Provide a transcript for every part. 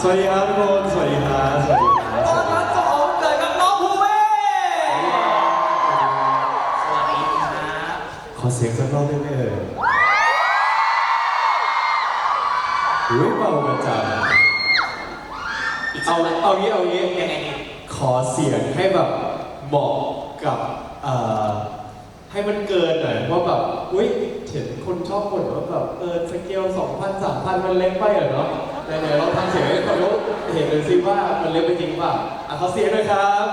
สวัสดีครับทุกคนสวัสดีครับสวัสดีครับตอนรับเจ้าของเกิดกับน้องภูเว่สวัสดีครับขอเสียงสักรอบได้ไหมเอ่ยอุ้ยเบาประจังเอาเอางี้เอางี้ยังไงดีขอเสียงให้แบบเหมาะกับเอ่อให้มันเกินหน่อยว่าแบบอุ้ยเห็นคนชอบบ่นว่าแบบเออสเกลสองพันสามพันมันเล็กไปเหรอเนาะ ไหนๆเราทำเสียงให้เขาเห็นเลยสิว่ามันเล็กไปจริงเปล่ะอะขอเสียงหน่อยครับ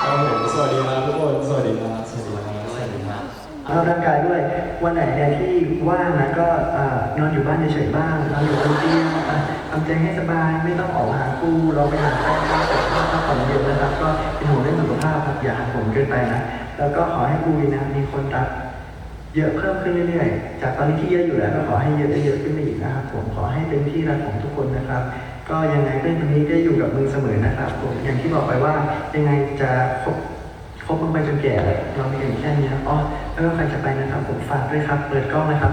ครับผมสวัสดีครับทุกคน สวัสดีครับ สวัสดีครับสวัสดีครับเอาร่างกายด้วย วันไหนเนี่ยที่ว่างนะก็อ่านอนอยู่บ้านเฉยๆบ้างนอนอยู่บนเตียงอะทำใจให้สบายไม่ต้องออกหาครูเราไปหาแฟนเราแต่ว่า พักผ่อนเยอะนะครับ ก็เป็นห่วงเรื่องสุขภาพครับอย่าหาผมเกินไปนะแล้วก็ขอให้ครูนะมีคนรักเยอะเพิ่มขึ้นเรื่อยๆ จากตอนนี้ที่เยอะอยู่แล้วก็ขอให้เยอะเยอะขึ้นไปอีกนะครับ ผมขอให้เป็นที่รักของทุกคนนะครับ ก็ยังไงเรื่องตรงนี้ก็อยู่กับมึงเสมอนะครับ ผมอย่างที่บอกไปว่ายังไงจะคบคบกันไปจนแก่เรามีกันแค่นี้อ๋อแล้วก็ใครจะไปนะครับ ผมฝากด้วยครับ เปิดกล้องนะครับ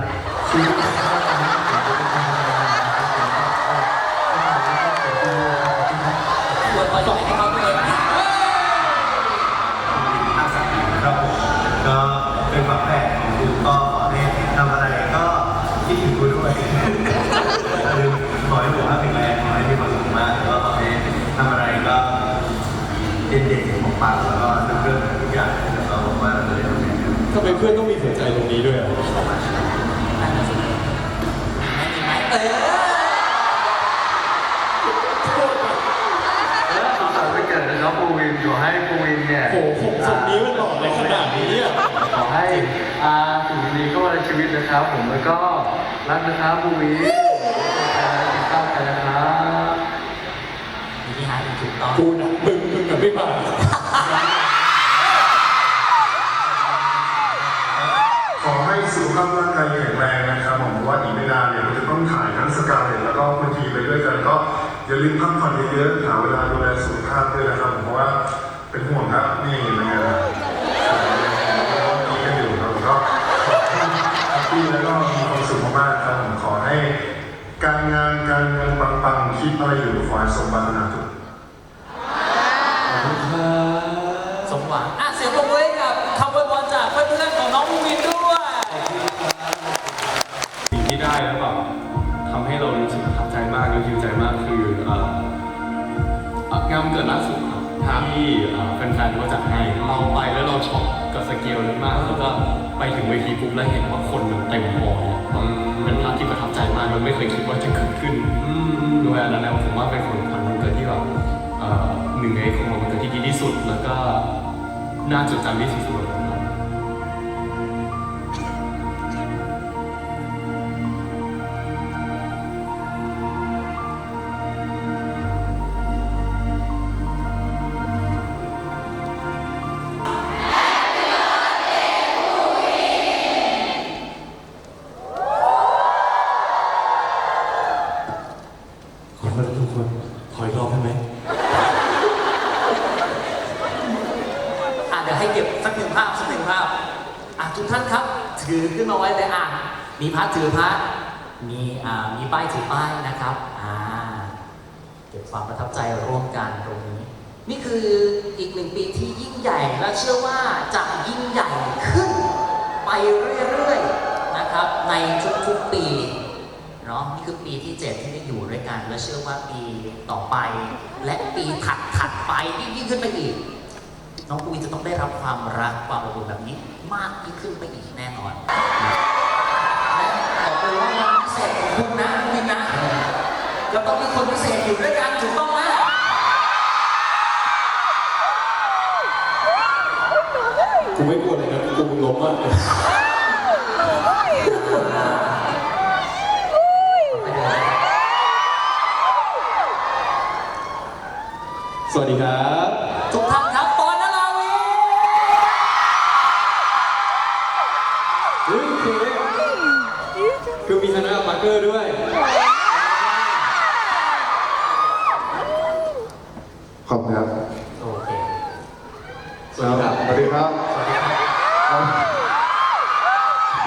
กูก็ขอให้ทำอะไรก็คิดถึงกูด้วยคือขอให้สุขภาพแข็งแรงขอให้มีความสุขมากแล้วก็ขอให้ทำอะไรก็เด่นๆของปากแล้วก็เรื่องทุกอย่างแล้วก็บอกว่าเราจะได้ทำงานกันทำไมเพื่อนต้องมีหัวใจตรงนี้ด้วยอะไม่มีไหมเออ แล้วสุขสันต์วันเกิดน้องปูวินขอให้ปูวินเนี่ย โอ้โหผมทรงนี้มันหล่อเลยขนาดนี้อะ ขอให้อาสิ่งดีๆเข้ามาในชีวิตนะครับ ผมแล้วก็รักนะครับปูวินติดตามกันนะครับนี่ฮะถูกต้องกูนะมึงมึงกับไม่มาขอให้สุขภาพร่างกายแข็งแรงนะครับผมเพราะว่าอีกไม่นานเนี่ยเราจะต้องถ่ายทั้งสกาเลตแล้วก็บางทีไปด้วยกันก็อย่าลืมพักผ่อนเยอะๆหาเวลาดูแลสุขภาพด้วยนะครับผมเพราะว่าเป็นห่วงครับนี่เป็นไงล่ะมีกันอยู่ครับผมก็แฮปปี้แล้วก็มีความสุขมากๆครับผมขอให้การงานการเงินปังๆคิด อะไรอยู่ขอให้สมบัตินาทุกสมหวังอะเสียงปรบมือให้กับคำอวยพรจากเพื่อนๆของน้องภูวินด้วยสิ่งที่ได้แล้วแบบทำให้เรารู้สึกประทับใจมากและยิวใจมากคือเอ่อเอ่องานวันเกิดล่าสุดครับที่เอ่อแฟนๆก็จัดให้เราไปแล้วเราช็อกกับสเกลนั้นมากแล้วก็ไปถึงเวทีปุ๊บแล้วเห็นว่าคนมันเต็มฮอลเนี่ยเป็นภาพที่ประทับใจมากเราไม่เคยคิดว่าจะเกิดขึ้น ด้วยอันนั้นแล้วผมว่าเป็นคนพันวันเกิดที่แบบหนึ่งในของวันเกิดที่ดีที่สุด แล้วก็น่าจดจำที่สุดสำหรับ มีพระถือพระมีอ่ามีป้ายถือป้ายนะครับอ่าเก็บความประทับใจร่วมกันตรงนี้ นี่คืออีกหนึ่งปีที่ยิ่งใหญ่และเชื่อว่าจะยิ่งใหญ่ขึ้นไปเรื่อยๆนะครับ ในทุกๆปีเนาะนี่คือปีที่ 7 ที่ได้อยู่ด้วยกัน และเชื่อว่าปีต่อไป และปีถัดๆไปยิ่งขึ้นไปอีก น้องปุ้ยจะต้องได้รับความรักความอบอุ่นแบบนี้มากยิ่งขึ้นไปอีกแน่นอน เลยว่าวันพิเศษของคุณนะคุณนะเราต้องมีคนพิเศษอยู่ด้วยกันถูกต้องไหมกูไม่กลัวเลยนะกูมึงล้มมากเลยสวัสดีครับ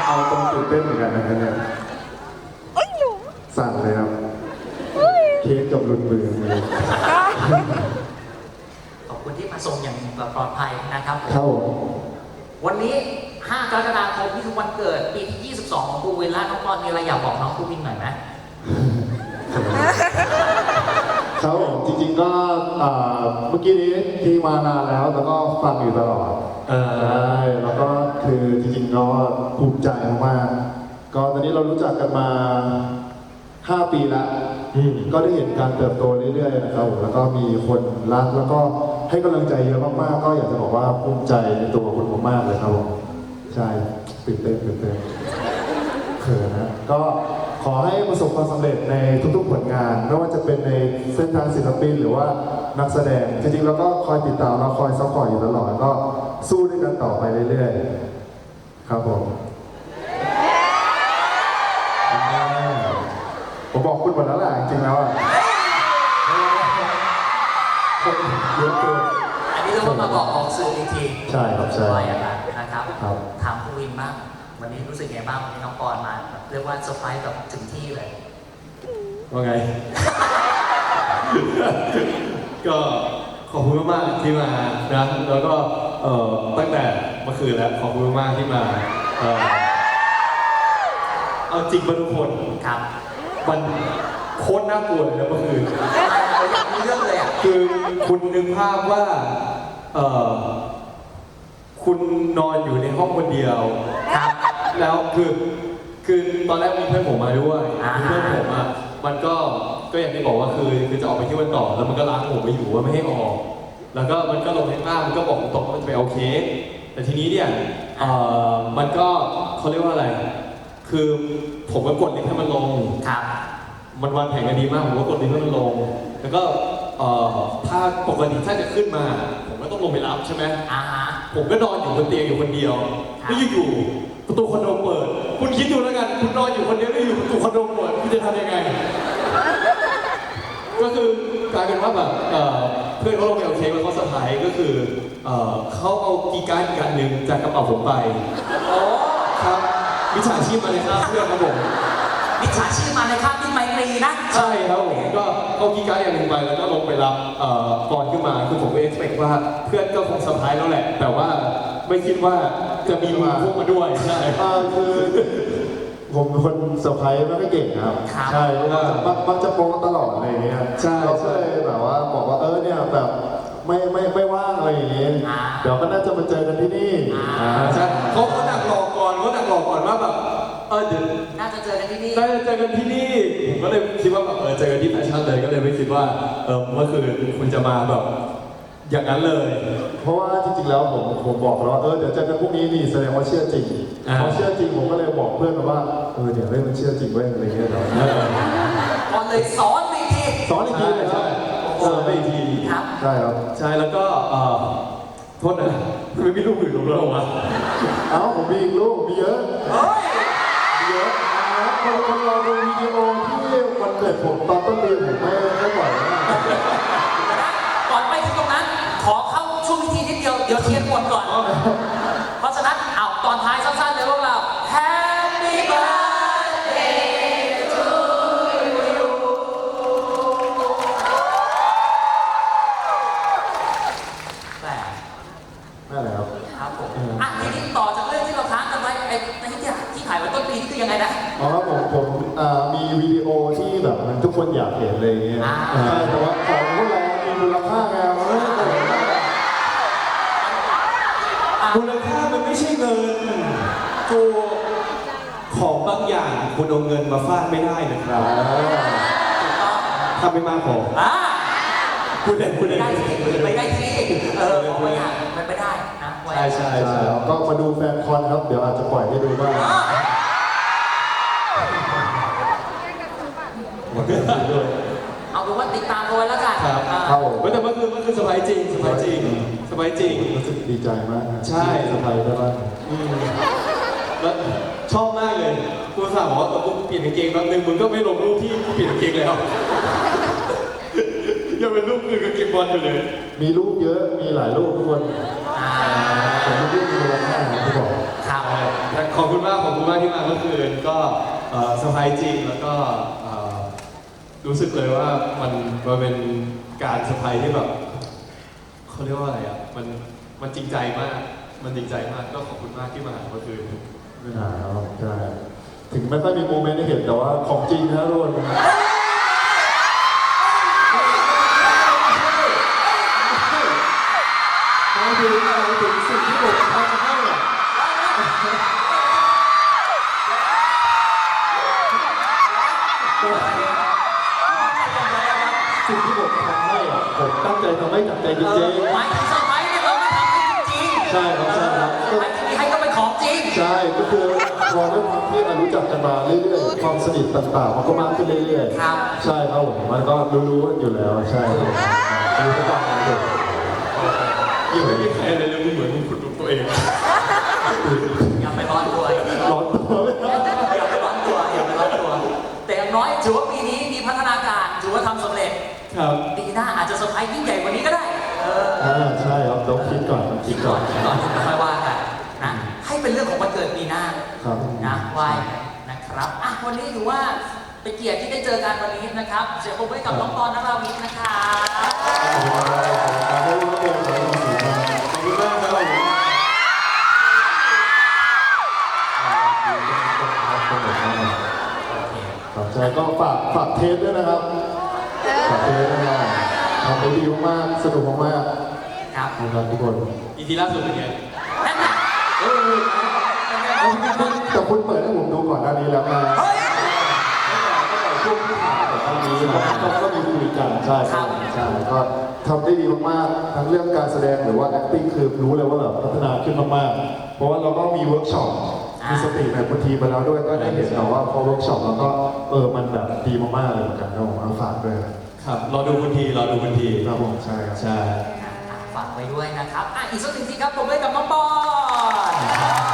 เอาตรงตื่นเต้นเหมือนกันนะครับเนี่ยสั่นเลยครับเค้กกับหลุดมือเลยขอบคุณที่มาส่งอย่างปลอดภัยนะครับครับผมวันนี้ 5 กรกฎาคมนี่คือวันเกิดปีที่ 22 ของครูวินและน้องปอนมีอะไรอยากบอกน้องครูวินหน่อยไหมครับผมจริงๆก็เมื่อกี้นี้ที่มานานแล้ว แล้วก็ฟังอยู่ตลอด เออ ใช่แล้วก็คือจริงๆก็ภูมิใจมากๆก็ตอนนี้เรารู้จักกันมา 5 ปีละอืม ก็ได้เห็นการเติบโตเรื่อยๆนะครับผมแล้วก็มีคนรักแล้วก็ให้กำลังใจเยอะมากๆ ก็อยากจะบอกว่าภูมิใจในตัวคุณผมมากเลยครับผมใช่ตื่นเต้นตื่นเต้นเขินนะก็ ขอให้ประสบความสำเร็จในทุกๆผลงาน ไม่ว่าจะเป็นในเส้นทางศิลปินหรือว่านักแสดง จริงๆ แล้วก็คอยติดตามเราคอยซัพพอร์ตอยู่ตลอดก็สู้ด้วยกันต่อไปเรื่อยๆ ครับผมผมบอกคุณหมดแล้วแหละจริงๆแล้วอะคนเยอะเกินอันนี้เราก็มาบอกออกสื่ออีกทีใช่ครับใช่ว่าอย่างนั้นนะครับ ครับ ถามครูวินบ้าง วันนี้รู้สึกไงบ้างวันนี้น้องปอนมาแบบเรียกว่าเซอร์ไพรส์แบบถึงที่เลย ว่าไง ก็ขอบคุณมากๆที่มานะแล้วก็เอ่อตั้งแต่เมื่อคืนแล้วขอบคุณมากๆที่มาเอ่อเอาจริงมาทุกคนครับมันโคตรน่ากลัวเลยนะเมื่อคืน เราอยากมีเรื่องเลยอะ คือคุณนึกภาพว่าเอ่อคุณนอนอยู่ในห้องคนเดียว ครับ แล้วคือคือตอนแรกมีเพื่อนผมมาด้วยอ่ามีเพื่อนผมอะมันก็ก็อย่างที่บอกว่าคือคือจะออกไปเที่ยวกันต่อแล้วมันก็ล้างผมไปอยู่ว่าไม่ให้ออก แล้วก็มันก็ลงข้างล่างมันก็บอกตรงๆว่ามันจะไปเอาเค้กแต่ทีนี้เนี่ยเอ่อมันก็เขาเรียกว่าอะไร คือผมก็กดลิฟต์ให้มันลง ครับ มันวางแผนกันดีมาก ผมก็กดลิฟต์ให้มันลง แล้วก็เอ่อถ้าปกติถ้าจะขึ้นมา ผมก็ต้องลงไปรับใช่ไหม อ่าฮะ ผมก็นอนอยู่บนเตียงอยู่คนเดียว ครับ แล้วอยู่ๆ ประตูคอนโดเปิด คุณคิดดูแล้วกัน คุณนอนอยู่คนเดียวแล้วอยู่ประตูคอนโดเปิดคุณจะทำยังไง ก็คือกลายเป็นว่าแบบเอ่อเพื่อนเขาลงไปเอาเค้กแล้วเขาสะพรส์ก็คือเอ่อเขาเอากีการ์ดอีกอันหนึ่งจากกระเป๋าผมไปโอ้ครับ วิชาชีพมาเลยครับเพื่อนครับผม มิจฉาชีพมาในคาบที่ไมตรีนะ ใช่ครับผมก็เอากีย์การ์ดอย่างหนึ่งไปแล้วก็ลงไปรับเอ่อก่อนขึ้นมาคือผมก็เอ็กซ์เพว่าเพื่อนก็คงเซอร์ไพรส์แล้วแหละ แต่ว่าไม่คิดว่าจะมีมือพวกมาด้วยใช่อ่าคือผมเป็นคนเซอร์ไพรส์ไม่ค่อยเก่งครับ ครับ ใช่มักจะมักมักจะโป๊ะตลอดอะไรอย่างเงี้ยใช่เราก็เลยแบบว่าบอกว่าเออเนี่ยแบบไม่ไม่ไม่ว่างอะไรอย่างเงี้ยอ่า เดี๋ยวก็น่าจะมาเจอกันที่นี่อ่าอ่าใช่เขาเขาดักหลอกก่อนเขาดักหลอกก่อนว่าแบบเออเดี๋ยว น่าจะเจอกันที่นี่ได้เจอกันที่นี่ผมก็เลยคิดว่าแบบเออเจอกันที่แฟชั่นเลยก็เลยไม่คิดว่าเออเมื่อคืนคุณจะมาแบบอย่างนั้นเลย เพราะว่าจริงๆแล้วผมผมบอกแล้วว่าเออเดี๋ยวเจอกันพรุ่งนี้นี่แสดงว่าเชื่อจริงอ่า พอเชื่อจริงผมก็เลยบอกเพื่อนมาว่าเออเดี๋ยวเฮ้ยมันเชื่อจริงเว้ยอะไรเงี้ยเดี๋ยวเออปอนเลยสอนไปอีกทีสอนอีกทีเลยครับเออไปอีกที ครับ ใช่ครับใช่แล้วก็เอ่อโทษนะไม่มีลูกอื่นลงแล้วเหรอวะเอ้าผมมีอีกลูกมีเยอะ เฮ้ยมีเยอะ อ่าคนคนรอดูวิดีโอที่วันเกิดผมตอนต้นปีผมไม่ไม่ไหวนะก่อนไปถึงตรงนั้น ขอเข้าช่วงพิธีนิดเดียว เดี๋ยวเทียนหมดก่อน เพราะฉะนั้นเอาตอนท้ายสั้นๆเลยพวกเรา มูลค่ามันไม่ใช่เงินจูของบางอย่างคุณเอาเงินมาฟาดไม่ได้นะครับถูกต้องทำไม่มากพออ่าคุณเด่นคุณไม่เด่นได้ที่ไม่ได้ที่เออของบางอย่างมันไม่ได้นะใช่ใช่ใช่แล้วก็มาดูแฟนคอนครับ เดี๋ยวอาจจะปล่อยให้ดูบ้างเอาเป็นว่าติดตามเอาไว้แล้วกันครับอ่าครับผมเว้ยแต่เมื่อคืนเมื่อคืนสบายจริงสบายจริง สบายจริง รู้สึกดีใจมากนะใช่สบายได้บ้างอืมแล้วชอบมากเลยกูสาวบอกว่าเออกูเปลี่ยนกางเกงแป๊บนึงมึงก็ไม่ลงรูปที่กูเปลี่ยนกางเกงแล้ว ยังเป็นรูปคือกางเกงบอลอยู่เลย มีรูปเยอะมีหลายรูปทุกคนอ่าผมไม่ได้มีมูลค่าที่บอกขอบคุณมากขอบคุณมากที่มาเมื่อคืนก็เอ่อเซอร์ไพรส์จริงแล้วก็เอ่อรู้สึกเลยว่ามันมันเป็นการเซอร์ไพรส์ที่แบบ เขาเรียกว่าอะไรอะมันมันจริงใจมาก มันจริงใจมากก็ขอบคุณมากที่มาหาเมื่อคืนไม่นานแล้วใช่ถึงไม่ค่อยมีโมเมนต์ให้เห็นแต่ว่าของจริงนะทุกคนหมายถึงหมายถึงสิ่งที่ผมทำให้อะสิ่งที่ผมทำให้อะผมตั้งใจทำให้จากใจจริงห ช่ครับใช่ครับเซอร์ไพรส์ที่มีให้ก็เป็นของจริง ใช่ก็คือพอได้ความที่เรารู้จักกันมาเรื่อยๆความสนิทต่างๆมันก็มากขึ้นเรื่อยครับ ๆใช่ครับผมมันก็รู้ๆกันอยู่แล้วใช่ครับรู้ทุกอย่างเลยยังไม่มีใครอะไรเลยมึงเหมือนมึงขุดลุกตัวเอง อย่าไปร้อนตัวอย่าไปร้ร้ออนนตัวไหมอย่าไปร้อนตัวอย่าไปร้อนตัว แต่อย่างน้อยถือว่าปีนี้มีพัฒนาการถือว่าทำสำเร็จครับ ปีหน้าอาจจะเซอร์ไพรส์ยิ่งใหญ่กว่านี้ก็ได้ เออ อ่าใช่ครับต้อง คิดก่อนต้องคิคิดดก่ก่ออนนคิดก่อนถึงค่อยว่ากันนะให้เป็นเรื่องของวันเกิดปีหน้าครับนะไหวนะครับอะวันนี้ถือว่าเป็นเกียรติที่ได้เจอกันวันนี้นะครับเสียงปรบมือให้กับน้องปอนนราวิทย์นะครับขอบคุณมากครับได้รู้ว่าเป็นอะไรที่ดีมากขอบคุณมากครับผมครับใช่ก็ฝากฝากเทปด้วยนะครับฝากเทปด้วยนะทำได้ดีมากๆสนุกมาก ครับๆนะครับทุกคนอีพีล่าสุดเป็นไงนั่นน่ะเออแต่คุณเปิดให้ผมดูก่อนหน้านี้แล้วนะเฮ้ยช่วงที่ถ่ายแต่ตอนนี้เราก็ก็มีคุยกันใช่ครับใช่ก็ทำได้ดีมากๆทั้งเรื่องการแสดงหรือว่า acting คือรู้เลยว่าแบบพัฒนาขึ้นมากๆ เพราะว่าเราก็มีเวิร์กช็อปมีสติในบางทีมาแล้วด้วยก็ได้เห็นแล้วว่าพอเวิร์กช็อปแล้วก็เออมันแบบดีมากๆเลยเหมือนกันนะผมเอาฝากด้วยครับรอดูคุณทีรอดูคุณทีครับผมใช่ครับใช่ ฟังไปด้วยนะครับอะอีกสักหนึ่งทีครับผมเลยกับมังปอน